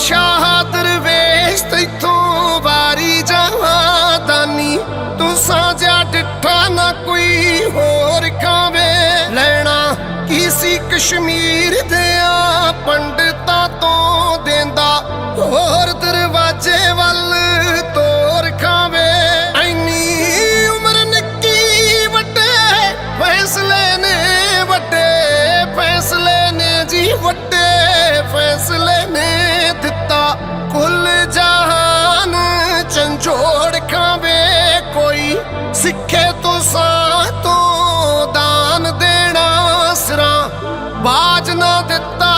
ਬਾਦਸ਼ਾਹ ਦਰਵੇਸ਼, ਤੈਥੋਂ ਵਾਰੀ ਜਹਾਦਾਨੀ ਤੂੰ ਸਾਜਾ ਡਿੱਠਾ ਨਾ ਕੋਈ ਹੋਰ ਖਾਵੇ। ਲੈਣਾ ਕੀ ਸੀ ਕਸ਼ਮੀਰ ਦੇ ਬਾਜ ਨਾ ਦਿੱਤਾ